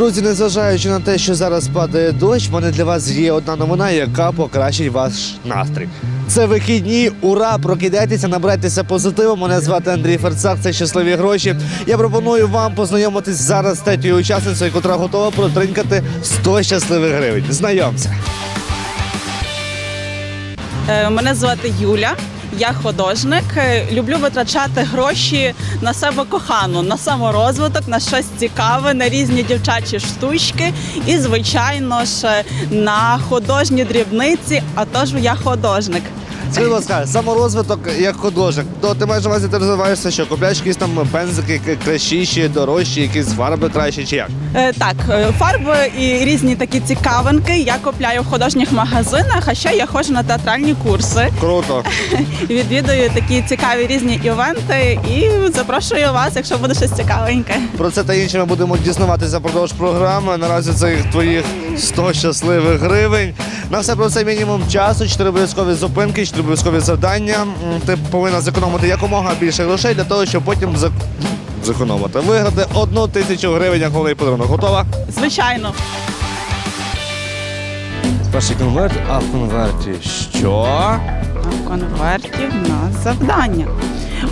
Друзі, незважаючи на те, що зараз падає дощ, в мене для вас є одна новина, яка покращить ваш настрій. Це вихідні, ура! Прокидайтеся, набирайтеся позитиву. Мене звати Андрій Ферцак, це щасливі гроші. Я пропоную вам познайомитись зараз з третьою учасницею, яка готова протринкати 100 щасливих гривень. Знайомся. Е, Мене звати Юля. Я художник. Е, Люблю витрачати гроші на себе кохану, на саморозвиток, на щось цікаве, на різні дівчачі штучки і, звичайно ж, на художні дрібниці. А тож я художник. Скажи, будь ласка, саморозвиток як художник. То ти маєш на увазі, ти розвиваєшся, що купляєш якісь там пензики кращіші, дорожчі, якісь фарби кращі чи як? Е, Так, е, фарби і різні такі цікавинки я купляю в художніх магазинах. А ще я ходжу на театральні курси. Круто. Відвідую такі цікаві різні івенти і запрошую вас, якщо буде щось цікавеньке. Про це та інше ми будемо дізнаватися продовж програми. Наразі це твоїх 100 щасливих гривень. На все про це мінімум часу, 4 обов'язкові зупинки, 4 обов'язкові завдання. Ти повинна зекономити якомога більше грошей для того, щоб потім зек- зекономити. Виграти одну тисячу гривень як головний подарунок. Готова? Звичайно. Перший конверт, а в конверті що? А в конверті в нас завдання.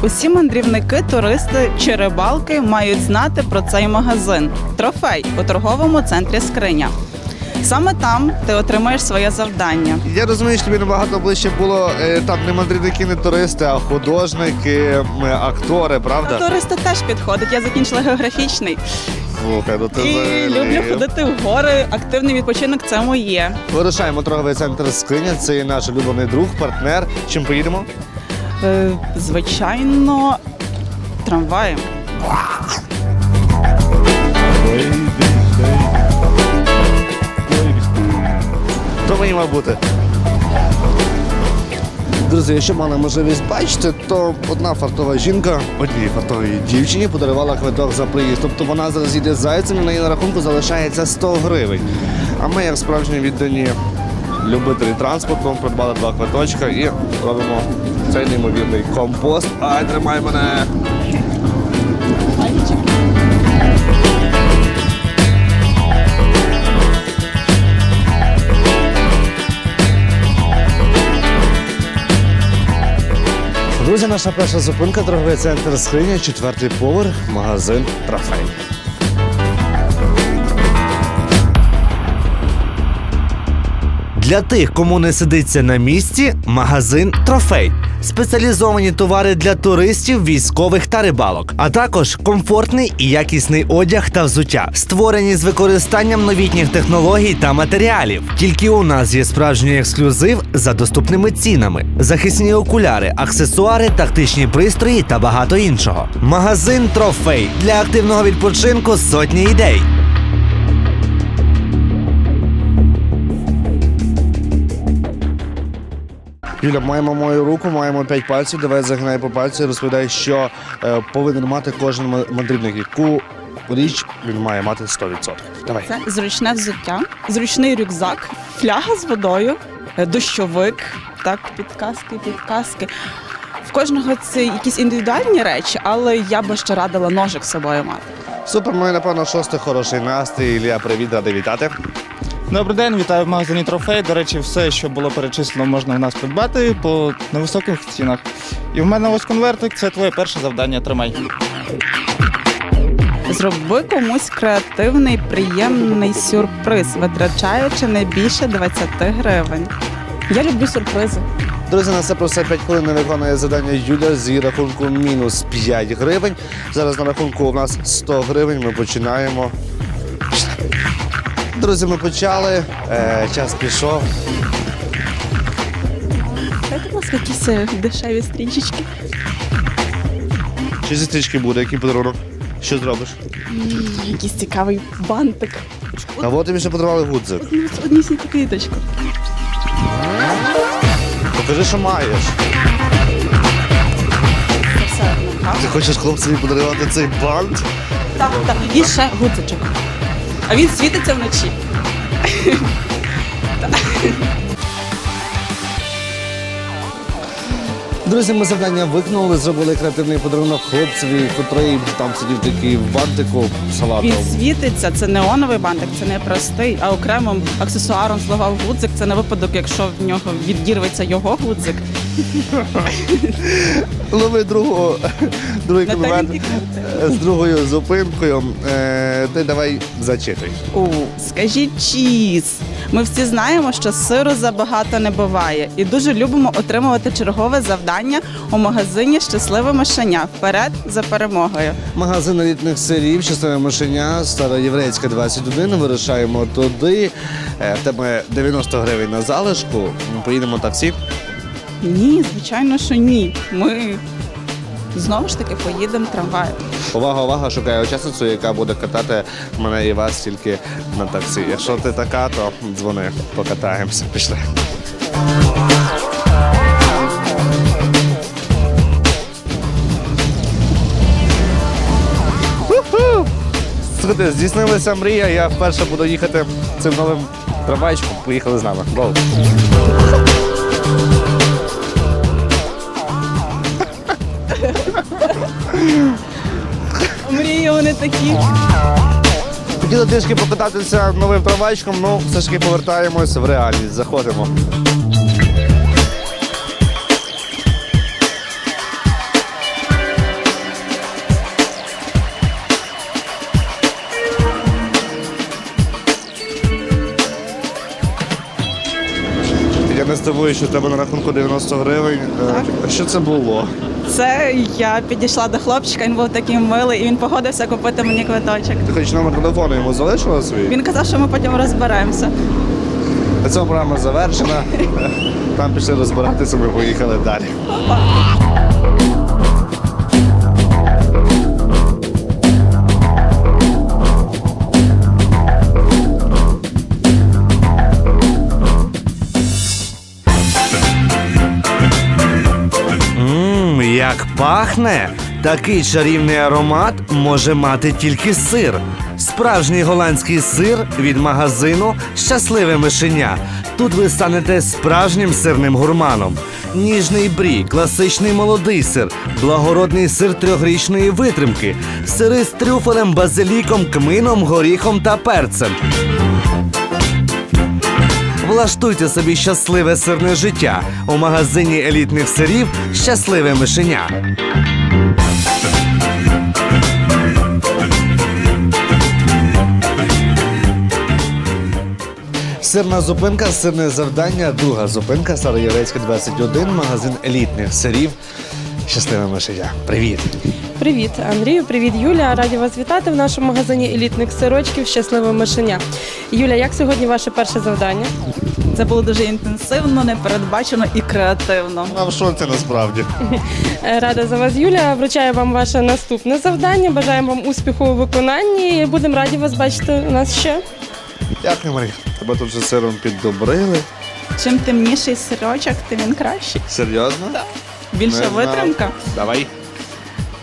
Усі мандрівники, туристи чи рибалки мають знати про цей магазин. Трофей у торговому центрі Скриня. Саме там ти отримаєш своє завдання. Я розумію, що тобі набагато ближче було е, там не мандрівники, не туристи, а художники, актори, правда? Туристи теж підходить. Я закінчила географічний Слухай, ну ти і взагалі- люблю ходити в гори. Активний відпочинок це моє. Вирушаємо торговий центр скриня. Це є наш улюблений друг, партнер. Чим поїдемо? Е, звичайно, трамваєм. То мені має бути. Друзі, якщо мали можливість бачити, то одна фартова жінка одній фартовій дівчині подарувала квиток за приїзд. Тобто вона зараз їде з зайцем, і на її на рахунку залишається 100 гривень. А ми, як справжні віддані любителі транспорту, придбали два квиточка і робимо цей неймовірний компост. Ай, тримай мене! Друзі, наша перша зупинка торговий центр скриня, четвертий поверх, магазин Трофей. Для тих, кому не сидиться на місці, магазин Трофей. Спеціалізовані товари для туристів, військових та рибалок, а також комфортний і якісний одяг та взуття, створені з використанням новітніх технологій та матеріалів. Тільки у нас є справжній ексклюзив за доступними цінами, захисні окуляри, аксесуари, тактичні пристрої та багато іншого. Магазин Трофей для активного відпочинку сотні ідей. Юля, маємо мою руку, маємо п'ять пальців. Давай загинай по пальці. Розповідай, що е, повинен мати кожен мандрівник. Яку річ він має мати 100%. Давай. Це зручне взуття, зручний рюкзак, фляга з водою, е, дощовик, так, підказки, підказки. В кожного це якісь індивідуальні речі, але я би ще радила ножик з собою мати. Супер, і напевно шостий хороший настрій. Ілля, привіт, радий вітати. Добрий день, вітаю в магазині Трофей. До речі, все, що було перечислено, можна в нас придбати по невисоких цінах. І в мене ось конвертик, це твоє перше завдання. Тримай. Зроби комусь креативний, приємний сюрприз, витрачаючи не більше 20 гривень. Я люблю сюрпризи. Друзі, на це про все 5 хвилин не виконує завдання Юля з рахунку мінус 5 гривень. Зараз на рахунку у нас 100 гривень. Ми починаємо. Друзі, ми почали. Е, час пішов. Дайте, будь ласка, якісь е, дешеві стрічечки. Чи зі стрічки буде? Який подарунок? Що зробиш? Якийсь цікавий бантик. А от тобі ще подарували гудзик. Одну однісіньку квіточку. Покажи, що маєш. Все одно. Ти хочеш хлопцеві подарувати цей бант? Так, так. І ще гудзичок. А він світиться вночі. Друзі, ми завдання виконали, зробили креативний подарунок хлопцеві, котрий там сидів такий в бантику салатом. Він світиться, це неоновий бантик, це не простий, а окремим аксесуаром слугав гудзик. Це на випадок, якщо в нього відірветься його гудзик. Лови другого, другий е, з другою зупинкою. Е, ти давай зачитуй. У, скажіть чіз. Ми всі знаємо, що сиру забагато не буває, і дуже любимо отримувати чергове завдання у магазині Щасливе мишеня. Вперед за перемогою. Магазин елітних сирів, щасливе мишеня, староєврейська 21. Вирушаємо туди. Е, В тебе 90 гривень на залишку. Поїдемо таксі. Ні, звичайно, що ні. Ми знову ж таки поїдемо трамваєм. Увага, увага, шукаю учасницю, яка буде катати мене і вас тільки на таксі. Якщо ти така, то дзвони, покатаємося. Пішли. Слухайте, здійснилася мрія. Я вперше буду їхати цим новим трамвайчиком. Поїхали з нами. Гоу! Мрії вони такі. Хотіли трішки покататися новим трамвайчиком, ну все ж таки повертаємось в реальність. Заходимо. Не здивую, що в тебе на рахунку 90 гривень. Так. А що це було? Це я підійшла до хлопчика, він був такий милий, і він погодився купити мені квиточок. Ти хоч номер телефону йому залишила свій? Він казав, що ми потім розберемося. На цьому програма завершена. Там пішли розбиратися, ми поїхали далі. Ммм, пахне! Такий чарівний аромат може мати тільки сир. Справжній голландський сир від магазину Щасливе мишеня. Тут ви станете справжнім сирним гурманом. Ніжний брі, класичний молодий сир, благородний сир трьохрічної витримки, сири з трюфелем, базиліком, кмином, горіхом та перцем. Влаштуйте собі щасливе сирне життя у магазині елітних сирів Щасливе мишеня. Сирна зупинка, сирне завдання, друга зупинка, Староєврейська 21, магазин елітних сирів. Щасливе мишеня. Привіт! Привіт, Андрію, привіт, Юля. Раді вас вітати в нашому магазині елітних сирочків Щасливе мишеня. Юля, як сьогодні ваше перше завдання? Це було дуже інтенсивно, непередбачено і креативно. А в шоці насправді. Е, Рада за вас, Юля. Вручаю вам ваше наступне завдання. Бажаємо вам успіху у виконанні. і Будемо раді вас бачити у нас ще. Дякую, Марія. Тебе тут вже сиром піддобрили. Чим темніший сирочок, тим він кращий. Серйозно? Більша Не знав. витримка. Давай.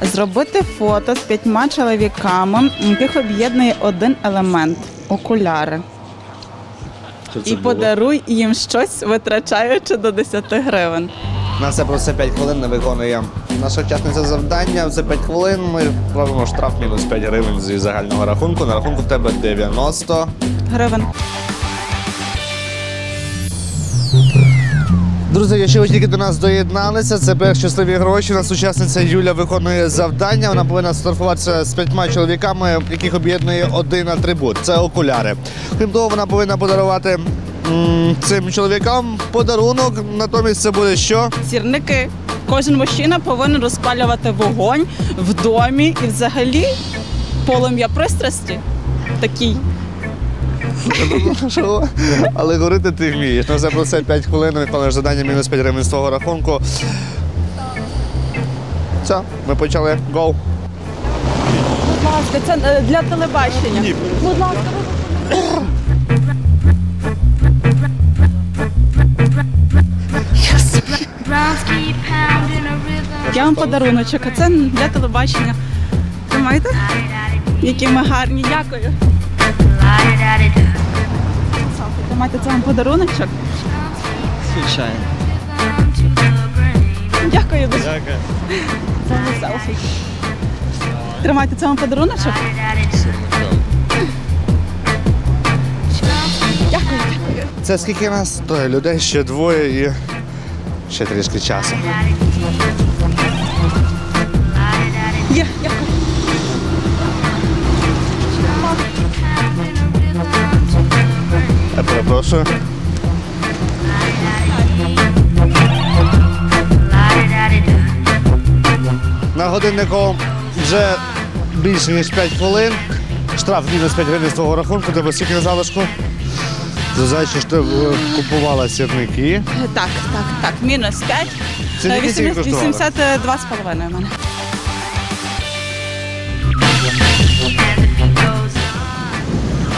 Зробити фото з п'ятьма чоловіками, яких об'єднує один елемент окуляри. І було? подаруй їм щось, витрачаючи до 10 гривень. На це про це 5 хвилин не виконує наша учасниця завдання. За 5 хвилин ми робимо штраф мінус 5 гривень зі загального рахунку. На рахунку в тебе 90. Гривень. Друзі, якщо ви тільки до нас доєдналися, це проект щасливі гроші. Нас учасниця Юля виконує завдання. Вона повинна сфотографуватися з п'ятьма чоловіками, яких об'єднує один атрибут це окуляри. Крім того, вона повинна подарувати цим чоловікам подарунок. Натомість це буде що? Сірники. Кожен мужчина повинен розпалювати вогонь в домі і взагалі полум'я пристрасті. Такий. Але говорити ти вмієш. Ну, це про це 5 хвилин, виконуєш завдання мінус 5 гривень з твого рахунку. Все, ми почали. Гоу. Будь ласка, це е, для телебачення. Будь ласка, я вам подаруночок, а це для телебачення. Тримайте, які ми гарні. Дякую. La-di-da-di-da. Тримайте, це вам подаруночок. Звичайно. Дякую дуже. Дякую. Це мій селфі. Тримайте це вам подаруночок. Дякую, дякую. Це скільки нас? Троє людей, ще двоє і ще трішки часу. Є, дякую. Я. На годиннику вже більше ніж 5 хвилин. Штраф мінус 5 гривень з твого рахунку, тебе скільки на залишку? Зазначиш, що ти купувала сірники. Так, так, так. Мінус 5. Сірники скільки коштували? 82 з половиною в мене.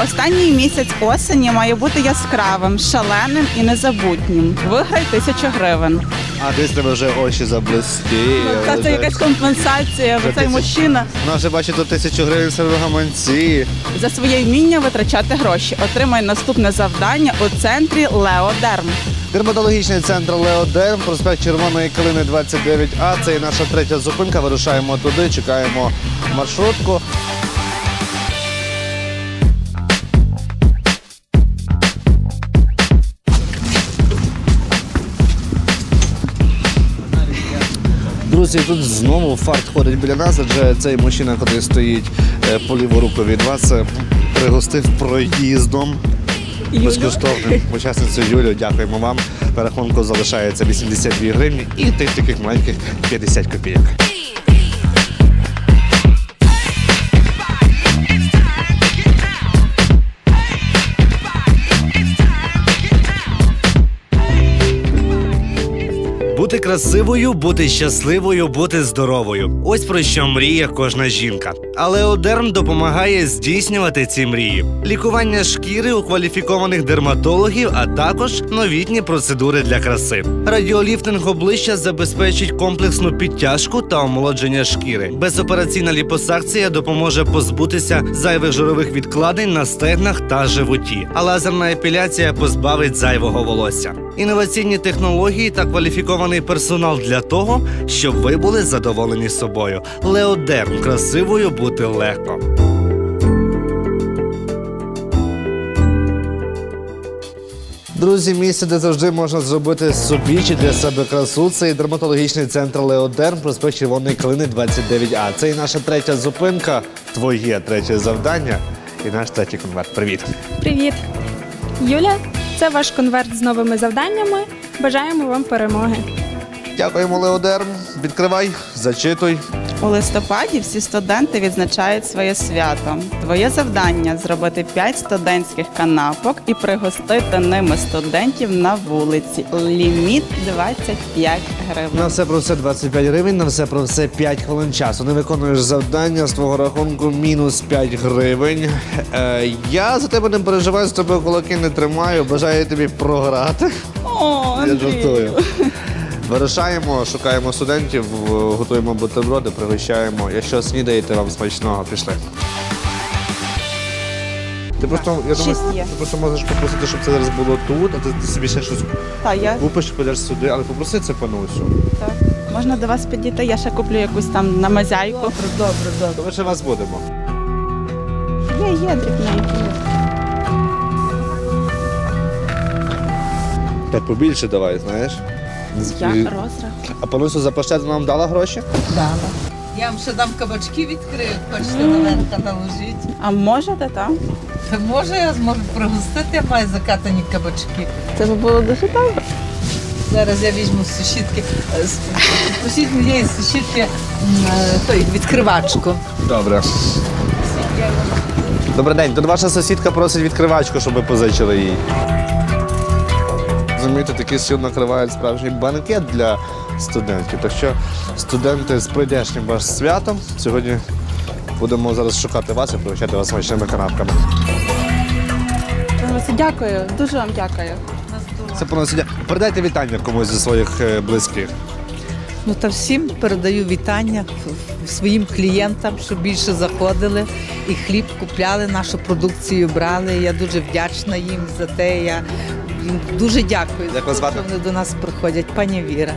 Останній місяць осені має бути яскравим, шаленим і незабутнім. Виграй тисячу гривень. А десь тебе вже очі заблисті. Та це якась компенсація, бо цей мужчина Вона вже бачить до тисячу гривень себе в гаманці. за своє вміння витрачати гроші. Отримай наступне завдання у центрі Леодерм. Дерматологічний центр Леодерм, проспект Червоної Калини 29А. Це і наша третя зупинка. Вирушаємо туди, чекаємо маршрутку. Друзі, тут знову фарт ходить біля нас, адже цей мужчина, який стоїть е, по ліву руку від вас, е, пригостив проїздом безкоштовним учасницю Юлію. Дякуємо вам. Перерахунку залишається 82 гривні і тих таких маленьких 50 копійок. Бути красивою, бути щасливою, бути здоровою. Ось про що мріє кожна жінка. Але Одерм допомагає здійснювати ці мрії: лікування шкіри у кваліфікованих дерматологів, а також новітні процедури для краси. Радіоліфтинг обличчя забезпечить комплексну підтяжку та омолодження шкіри. Безопераційна ліпосакція допоможе позбутися зайвих жирових відкладень на стегнах та животі. А лазерна епіляція позбавить зайвого волосся. Інноваційні технології та кваліфікований персонал для того, щоб ви були задоволені собою. Леодерм красивою бути легко. Друзі, місце, де завжди можна зробити собі чи для себе красу. Це і дерматологічний центр Леодерм, проспект Червоної Калини 29А. Це і наша третя зупинка, твоє третє завдання і наш третій конверт. Привіт. Привіт! Юля, це ваш конверт з новими завданнями. Бажаємо вам перемоги. Дякуємо, Леодерм. Відкривай, зачитуй. У листопаді всі студенти відзначають своє свято. Твоє завдання зробити 5 студентських канапок і пригостити ними студентів на вулиці. Ліміт 25 гривень. На все про все 25 гривень, на все про все 5 хвилин часу. Не виконуєш завдання з твого рахунку мінус 5 гривень. Е, я за тебе не переживаю, з тобою кулаки не тримаю. Бажаю тобі програти. О, Я жартую. Вирушаємо, шукаємо студентів, готуємо бутерброди, пригощаємо. Якщо снідаєте, вам смачного, пішли. Ти просто, я думаю, Шість є. ти просто можеш попросити, щоб це зараз було тут, а ти, ти собі ще щось Та я купиш, підеш сюди, але попроси це панусю. так. Можна до вас підійти, я ще куплю якусь там на мазяйку. Добре, добре. Ми ще вас будемо. Є, є дрібненькі. Так побільше давай, знаєш. Я розра. А панусю за паштет нам дала гроші? Дала. Я вам ще дам кабачки відкрию, хочете на венка наложити. А можете, так? Та може я зможу пригостити, я маю закатані кабачки. Це би було дуже добре. Зараз я візьму з сусідки. е, моєї сусідки е, той відкривачку. Добре. Добрий день. Тут ваша сусідка просить відкривачку, щоб ви позичили їй. Розумієте, такий стіл накривають справжній банкет для студентів. Так що студенти з прийдешнім ваш святом. Сьогодні будемо зараз шукати вас і пригощати вас смачними канапками. Дякую, дуже вам дякую. Це поносить. Передайте вітання комусь зі своїх е, близьких. Ну та всім передаю вітання своїм клієнтам, щоб більше заходили і хліб купляли, нашу продукцію брали. Я дуже вдячна їм за те. Я їм дуже дякую Як вас за те, звати? що вони до нас приходять. Пані Віра.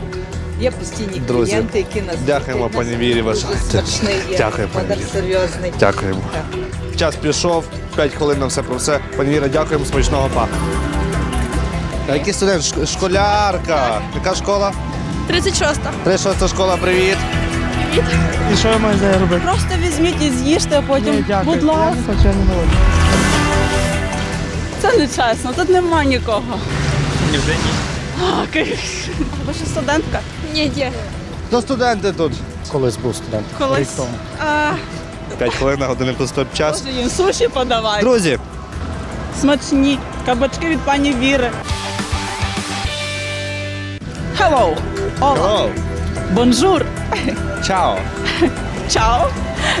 Є постійні Друзі, клієнти, які нас дякуємо, слухають. пані Вірі, Дуже. Смачний є. Дякую, пані Вірі. серйозний. Дякуємо. Так. Час пішов, 5 хвилин на все про все. Пані Віра, дякуємо, смачного па. А який студент? Ш- Школярка. Яка школа? 36-та. 36 школа, привіт. І що я маю зараз робити? Просто візьміть і з'їжте, а потім, Дякую. будь ласка. Я не хочу, я не голодний. Це не чесно, тут нема нікого. Ні, вже ні. А, ки- Ви що студентка? Ні, ні. Хто студенти тут? Колись був студент. Колись. А, 5 хвилин на години по стоп час. Боже, їм суші подавай. Друзі, Смачні. Кабачки від пані Віри. Hello. Ола. hello, Бонжур. чао. Чао!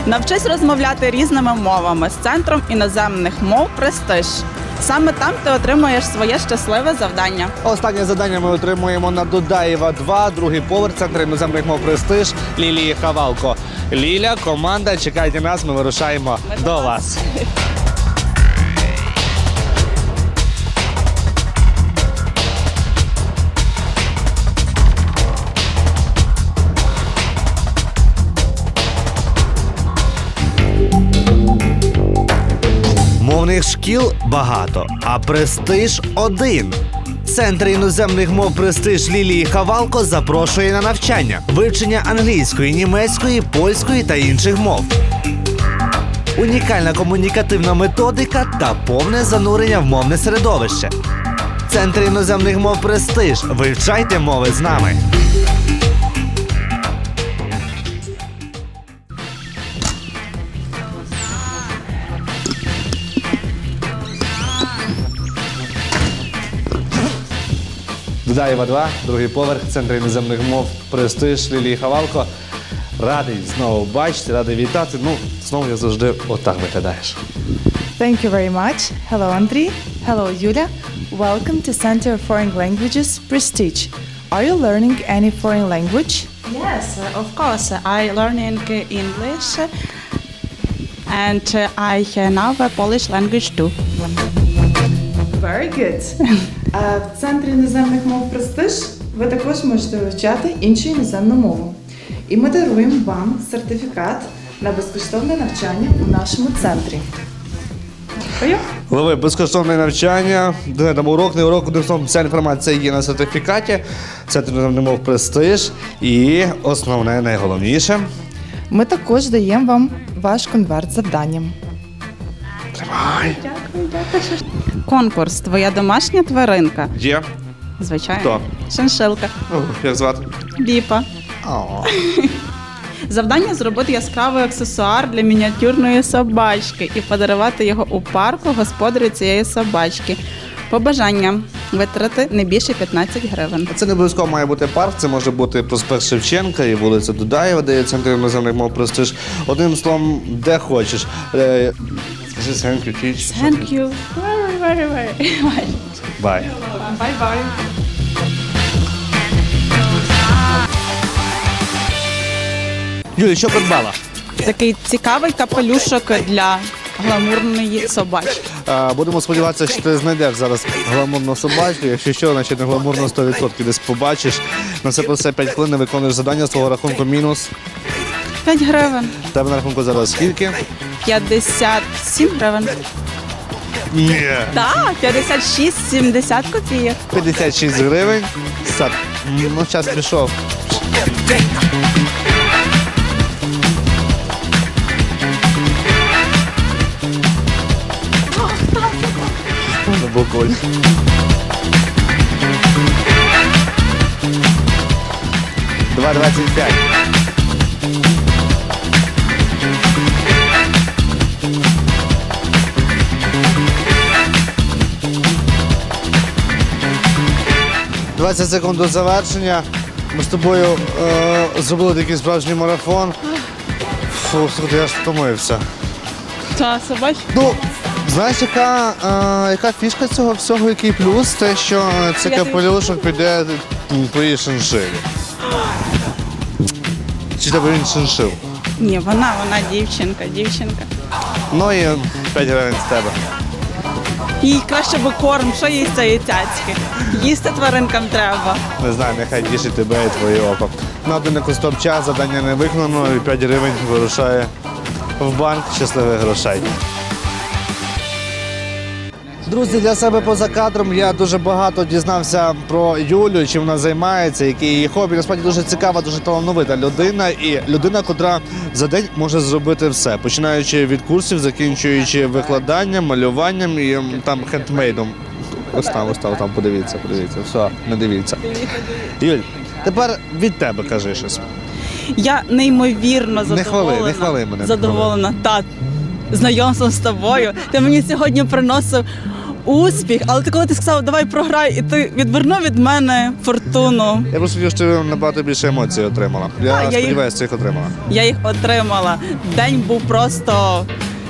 Навчись розмовляти різними мовами з центром іноземних мов Престиж. Саме там ти отримуєш своє щасливе завдання. Останнє завдання ми отримуємо на Дудаєва 2, другий поверх центру іноземних мов престиж Лілії Хавалко. Ліля, команда, чекайте нас, ми вирушаємо до вас. Мовних шкіл багато, а престиж один. Центр іноземних мов престиж Лілії Хавалко запрошує на навчання, вивчення англійської, німецької, польської та інших мов. Унікальна комунікативна методика та повне занурення в мовне середовище. Центр іноземних мов престиж. Вивчайте мови з нами. Додаєва 2, другий поверх, центр іноземних мов, престиж Лілії Хавалко. Радий знову бачити, радий вітати. Ну, знову я завжди отак виглядаєш. Thank you very much. Hello, Andriy. Hello, Yulia. Welcome to Center of Foreign Languages Prestige. Are you learning any foreign language? Yes, of course. I learning English and I know Polish language too. Very good. А в центрі іноземних мов Престиж ви також можете вивчати іншу іноземну мову. І ми даруємо вам сертифікат на безкоштовне навчання у нашому центрі. Дякую. Лови безкоштовне навчання, там урок, не урок, словом, вся інформація є на сертифікаті. Центр іноземних мов престиж. І основне, найголовніше. Ми також даємо вам ваш конверт з завданням. Тримай. Конкурс Твоя домашня тваринка. Є. Звичайно. Хто? Шиншилка. О, Як звати? Біпа. О. Завдання зробити яскравий аксесуар для мініатюрної собачки і подарувати його у парку господарю цієї собачки. Побажання витрати не більше 15 гривень. Це не обов'язково має бути парк, це може бути проспект Шевченка і вулиця Дудаєва, де є центр іноземних мов престиж. Одним словом, де хочеш. Е, Скажи thank you, teach. Thank you very, very, very much. Bye. Bye-bye. Юлі, що придбала? Такий цікавий капелюшок для гламурної собачки. А, будемо сподіватися, що ти знайдеш зараз гламурну собачку. Якщо що, значить не гламурно 100% десь побачиш. На все про все 5 хвилин виконуєш завдання з твого рахунку мінус. 5 гривень. В Тебе на рахунку зараз скільки? 57 гривень. Ні. Так, 56-70 копійок. 56 гривень. Сад. Ну, час пішов. Буколь. Два двадцять п'ять. Двадцять секунд до завершення. Ми з тобою е, зробили такий справжній марафон. Фу, слухай, я ж втомився. Та собачка. Ну, знаєш, яка, е, яка фішка цього всього, який плюс? Те, що це Я капелюшок піде твоїй шиншилі. Чи тебе він шиншив? Ні, вона, вона дівчинка, дівчинка. Ну і 5 гривень з тебе. Їй краще би корм, що їй з цієї цяцьки. Їсти тваринкам треба. Не знаю, нехай тішить тебе і твоє око. На годиннику стоп час, завдання не виконано, і 5 гривень вирушає в банк щасливих грошей. Друзі, для себе поза кадром я дуже багато дізнався про Юлю, чим вона займається, які її хобі. Насправді дуже цікава, дуже талановита людина і людина, котра за день може зробити все, починаючи від курсів, закінчуючи викладанням, малюванням і там хендмейдом. Ось там, ось там, там, подивіться, подивіться. Все, не дивіться. Юль, тепер від тебе кажи щось. Я неймовірно Не хвали, не хвали мене, задоволена. Так, знайомством з тобою. Ти мені сьогодні приносив успіх, але ти коли ти сказав, давай програй, і ти відвернув від мене фортуну. Я просто хотів, що набагато більше емоцій отримала. Я А, я їх- сподіваюся, отримала. Я їх отримала. День був просто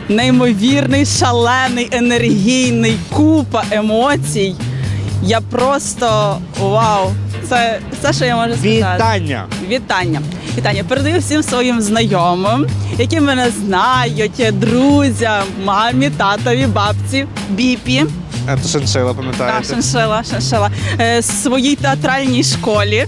неймовірний, шалений, енергійний, купа емоцій. Я просто вау! Це все, що я можу сказати. Вітання! Вітання. Вітання. Передаю всім своїм знайомим, які мене знають, друзям, мамі, татові, бабці, біпі. А, то шиншила, Так, пам'ятаєте? шиншила, шиншила. Е, своїй театральній школі.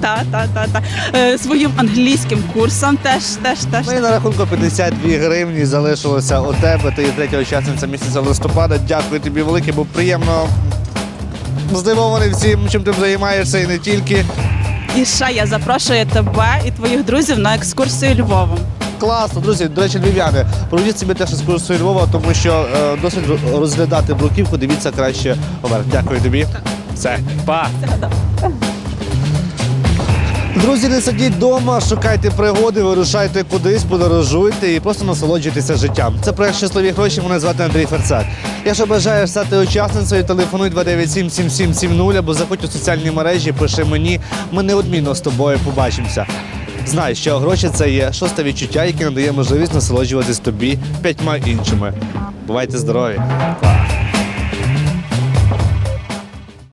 Та, та, та, та. Е, своїм англійським курсом теж, теж, теж. Ну і на рахунку 52 гривні залишилося у тебе. Ти є третя учасниця місяця листопада. Дякую тобі велике, бо приємно здивований всім, чим ти займаєшся і не тільки. І ще я запрошую тебе і твоїх друзів на екскурсію Львовом. Класно, друзі. До речі, львів'яни, проведіть собі теж екскурсію Львова, тому що е, досить розглядати бруківку. Дивіться краще поверх. Дякую тобі. Все, па. Друзі, не сидіть вдома, шукайте пригоди, вирушайте кудись, подорожуйте і просто насолоджуйтеся життям. Це проект щасливі гроші. Мене звати Андрій Ферцак. Якщо бажаєш стати учасницею, телефонуй 297 7770 або заходь у соціальні мережі, пиши мені. Ми неодмінно з тобою побачимося. Знай, що гроші це є шосте відчуття, яке надає можливість насолоджуватись тобі п'ятьма іншими. Бувайте здорові!